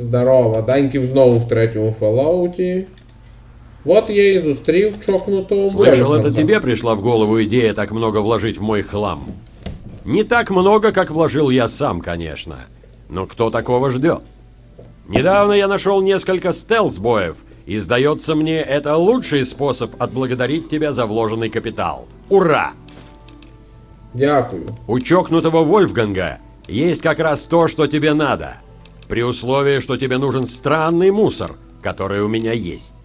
Здорово, Даньків знову в третьому фоллауті. От я і зустрів чокнутого Слышал, это Вольфганга. тебе пришла в голову идея так много вложить в мой хлам. Не так много, как вложил я сам, конечно. Но кто такого ждет? Недавно я нашел несколько стелс-боев, и сдается мне, это лучший способ отблагодарить тебя за вложенный капитал. Ура! Дякую. У чокнутого Вольфганга есть как раз то, что тебе надо. При условии, что тебе нужен странный мусор, который у меня есть.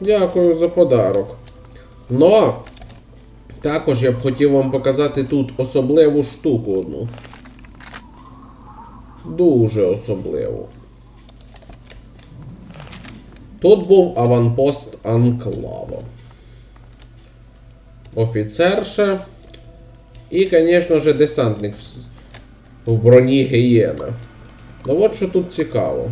Дякую за подарок. Но також я б хотів вам показати тут особливу штуку одну. Дуже особливу. Тут був аванпост Анклава. Офіцерша. І, звісно ж, десантник в, в броні гієна. Ну от що тут цікаво.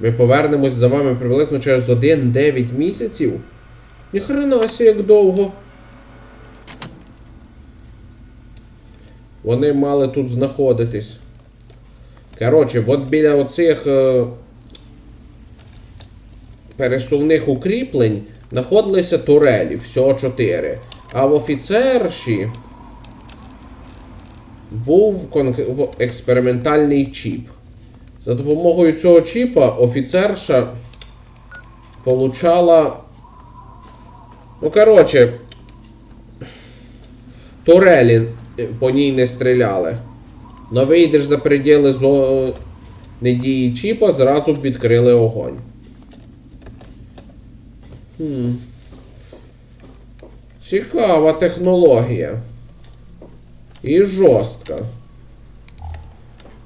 Ми повернемось за вами приблизно через 1-9 місяців. Ніхрена сі як довго. Вони мали тут знаходитись. Коротше, от біля оцих е, пересувних укріплень знаходилися турелі, всього 4. А в офіцерші був конк- експериментальний чіп. За допомогою цього чіпа офіцерша получала. Ну, коротше, турелі е, по ній не стріляли. Но вийдеш за пределы зо... недії чіпа, зразу б відкрили огонь. Хм. Цікава технологія. І жорстка.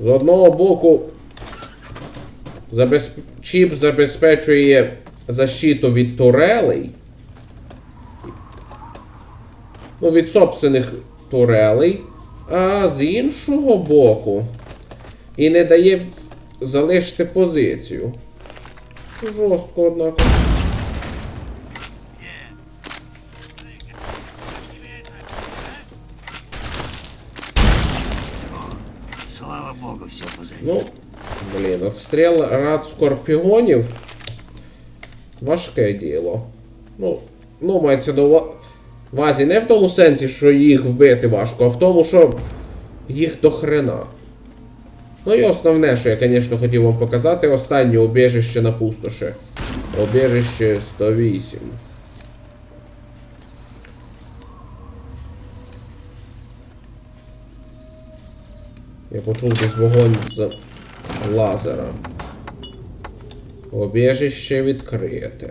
З одного боку, забезп... чіп забезпечує защиту від турелей. Ну, від собственних турелей. А з іншого боку. І не дає залишити позицію. Жорстко, однак. Слава богу, все позади. Ну, блін, отстріл рад скорпіонів. Важке діло. Ну, ну, мається до увазі не в тому сенсі, що їх вбити важко, а в тому, що їх до хрена. Ну і основне, що я, звісно, хотів вам показати, останнє убіжище на пустоші. Убіжище 108. Я почув десь вогонь з лазера. Обіжище відкрите.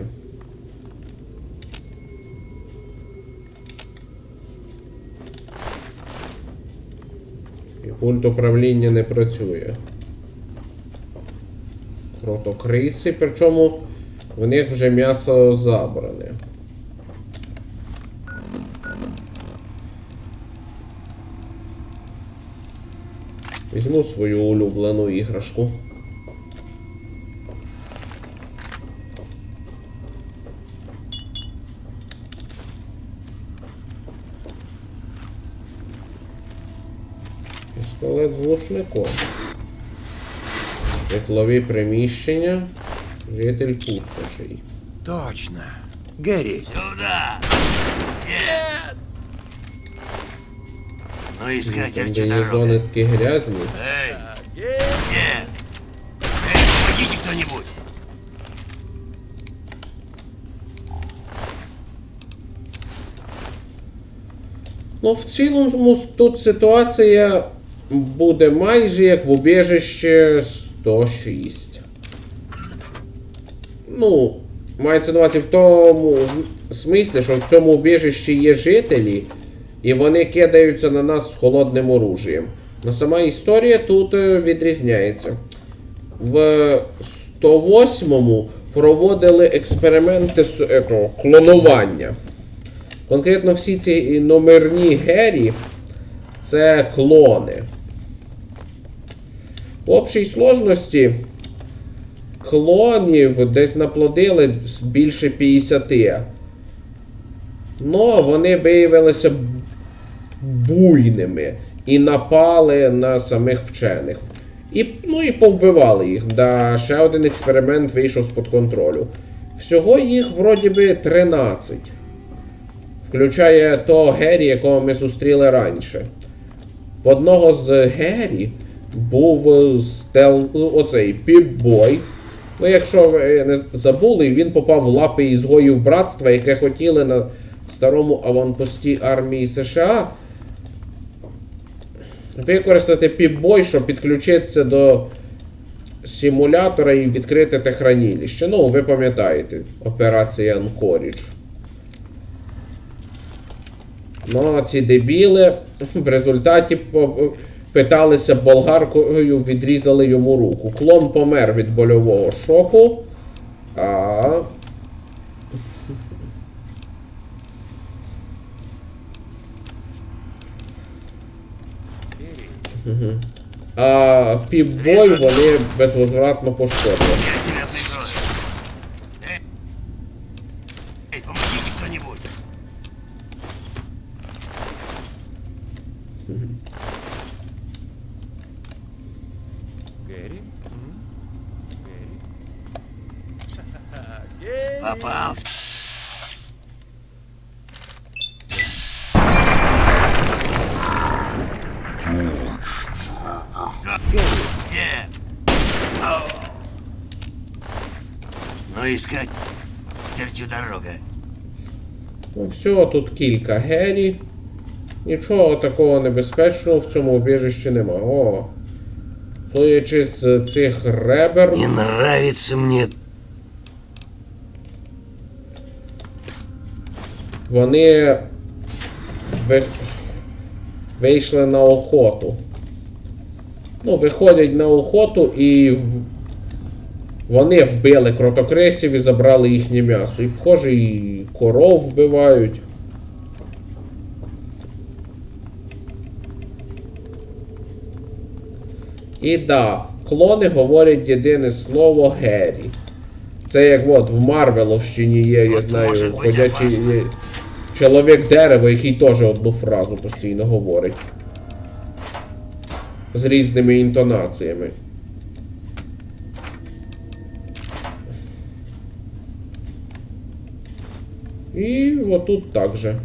Пульт управління не працює. Кротокриси, причому в них вже м'ясо забране. Візьму свою улюблену іграшку. Пістолет з глушником. Житлові приміщення. Житель пустошей. Точно. Гэри. Сюда! Нет! Ну, искатель что Комбінезони такі грязні. Эй! Нет! Эй, помогите кто-нибудь! Ну, в цілому тут ситуація буде майже як в убіжище 106. Ну, мається на увазі в тому смислі, що в цьому убіжищі є жителі, і вони кидаються на нас з холодним оружієм. Но сама історія тут е, відрізняється. В 108-му проводили експерименти з ето, клонування. Конкретно всі ці номерні гері це клони. В общій сложності клонів десь наплодили більше 50. Но вони виявилися буйними і напали на самих вчених. І, ну і повбивали їх. Да, ще один експеримент вийшов з-під контролю. Всього їх вроді би 13. Включає того Геррі, якого ми зустріли раніше. В одного з Геррі був е, стел... оцей піп-бой. Ну, якщо ви не забули, він попав в лапи ізгоїв братства, яке хотіли на старому аванпості армії США використати піп-бой, щоб підключитися до симулятора і відкрити те хранилище. Ну, ви пам'ятаєте, операція Анкорідж. Ну, ці дебіли в результаті питалися болгаркою, відрізали йому руку. Клон помер від больового шоку. А. А піп-бой вони безвозвратно пошкодили. Я тебя прикрою. Эй, Эй, помогите кто-нибудь. Попался. Где? Ау. Ну искать дорога. Ну, всього тут кілька герій. Нічого такого небезпечного в цьому убіжищі нема. О. Судячи з цих ребер, Не нравится мне вони ви... вийшли на охоту. Ну, виходять на охоту і вони вбили кротокрисів і забрали їхнє м'ясо. І, похоже, і коров вбивають. І да, клони говорять єдине слово Геррі. Це як от в Марвеловщині є, я знаю, ходячий чоловік дерево, який теж одну фразу постійно говорить. З різними інтонаціями. І вот тут же.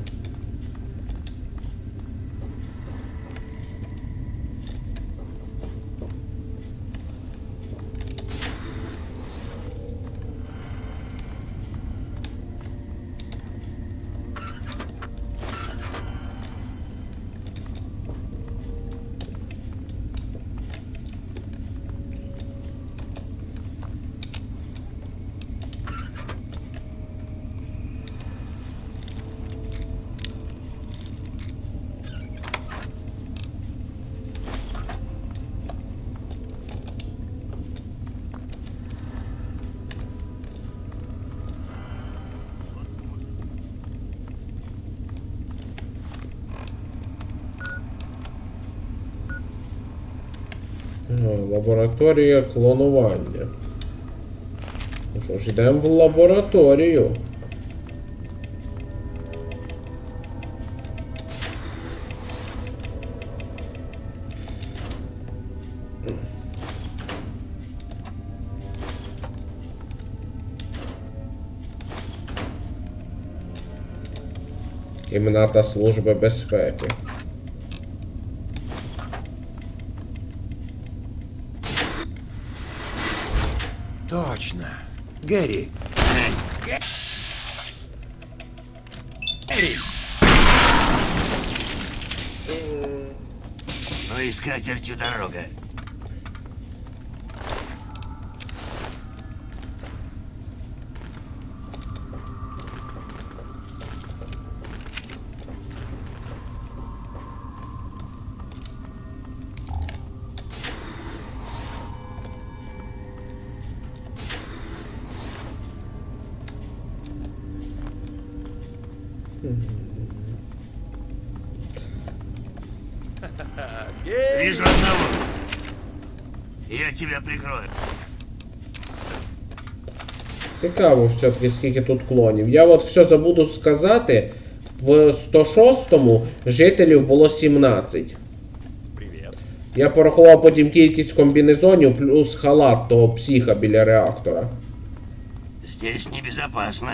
Лабораторія клонування. Ну що ж, йдемо в лабораторію. Кімната Служби безпеки. Точно. Гэри. Ну и с катертью дорога. Вижу одного. Я тебя прикрою. Цікаво все-таки, скільки тут клонів. Я от все забуду сказати. В 106-му жителів було 17. Привет. Я порахував потім кількість комбінезонів плюс халат того психа біля реактора. Здесь небезопасно.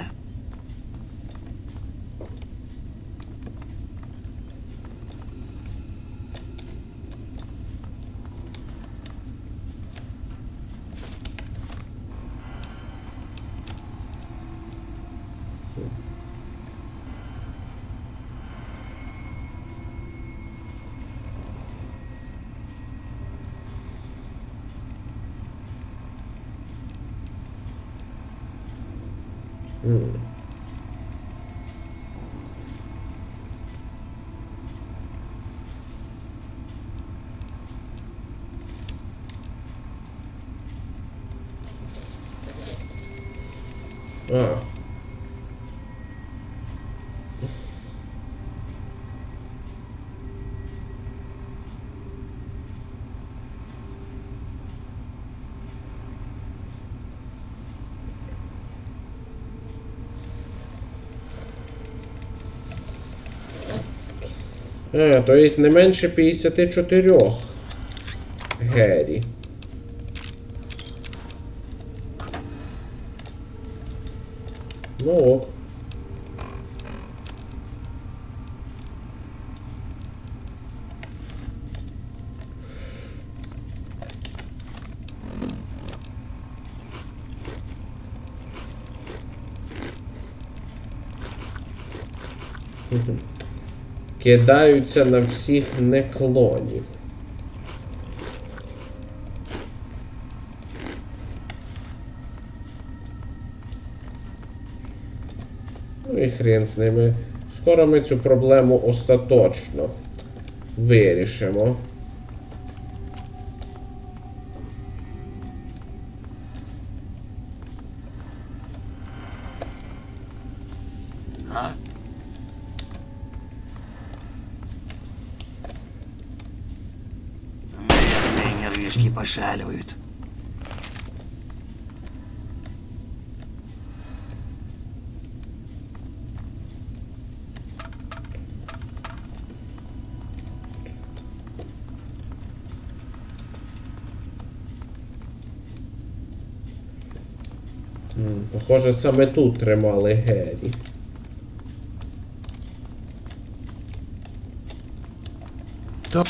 А. А, то есть не менше 54 Геррі. Ну ок. Кидаються на всіх неклонів. Ну і хрен з ними. Скоро ми цю проблему остаточно вирішимо. А? Наверное, пошаливают. Похоже, саме тут тримали Геррі. То...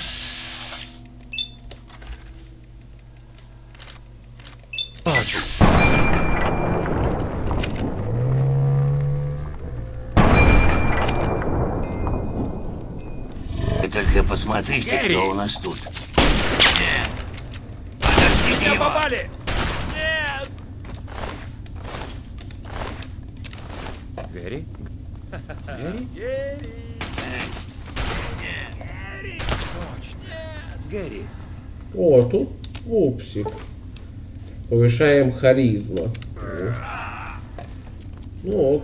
посмотрите, Герри! кто у нас тут. Нет. Подождите его. попали! Гэри? Гэри? Гэри. О, тут пупсик. Повишаємо харизма. Ну ок.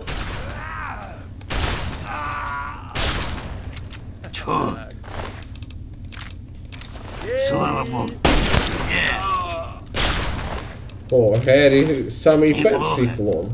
Тьфу. Слава богу. О, Геррі самий Неплохо. перший клон.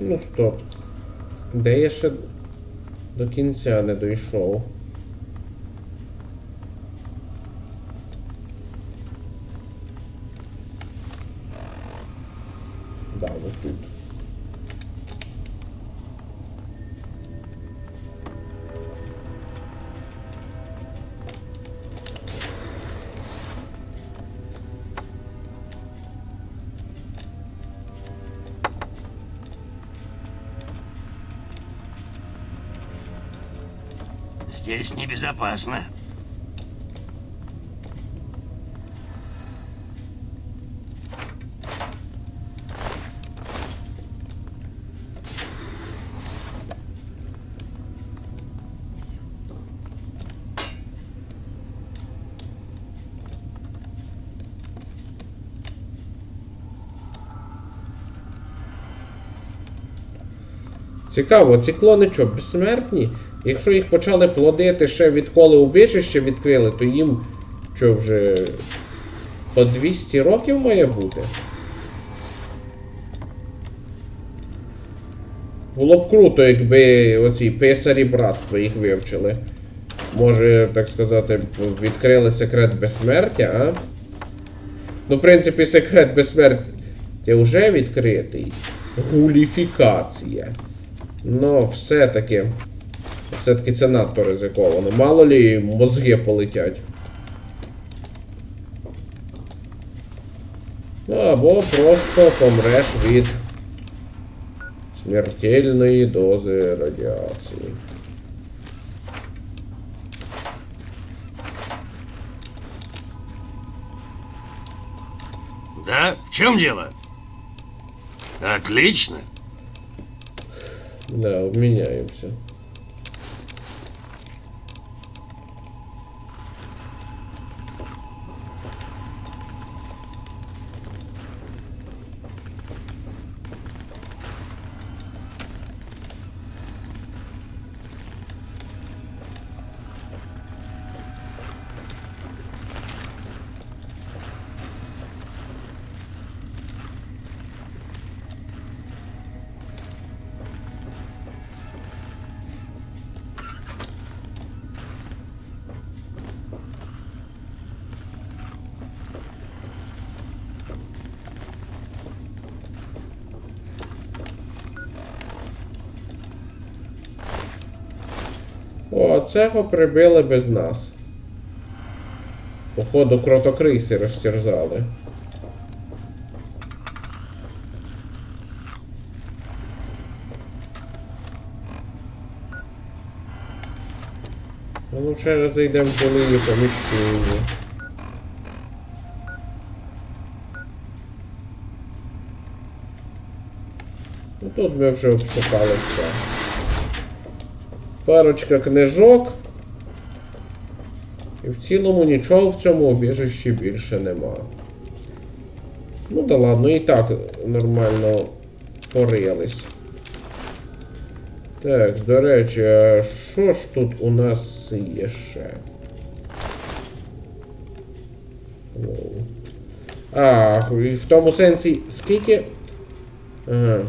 Ну, стоп. Де я ще до кінця не дійшов? Здесь небезопасно. Цікаво, ці що, безсмертні? Якщо їх почали плодити ще відколи убіжище відкрили, то їм що вже по 200 років має бути? Було б круто, якби оці писарі братства їх вивчили. Може, так сказати, відкрили секрет безсмертя, а? Ну, в принципі, секрет безсмертя вже відкритий. Гуліфікація. Ну, все-таки. Все-таки це надто ризиковано. Мало лі мозги полетять. Ну, або просто помреш від смертельної дози радіації. Да? В чем дело? Отлично. Да, обміняємося. Цього прибили без нас. Походу, кротокриси розтерзали. Ну, ще раз зайдемо в долині поміщення. Ну тут ми вже обшукали все. Парочка книжок. І в цілому нічого в цьому обіжищі більше нема. Ну да ладно, і так нормально порились. Так, до речі, що ж тут у нас є ще? А, в тому сенсі, скільки? Ага.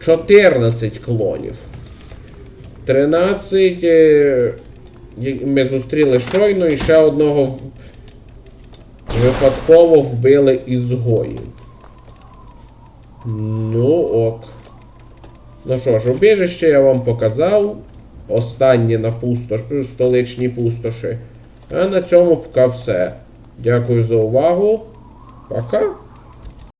14 клонів. 13 е, ми зустріли щойно і ще одного випадково вбили ізгої. Ну ок. Ну що ж, убіжище я вам показав. Останнє на пустош... столичній пустоші. А на цьому поки все. Дякую за увагу. Пока.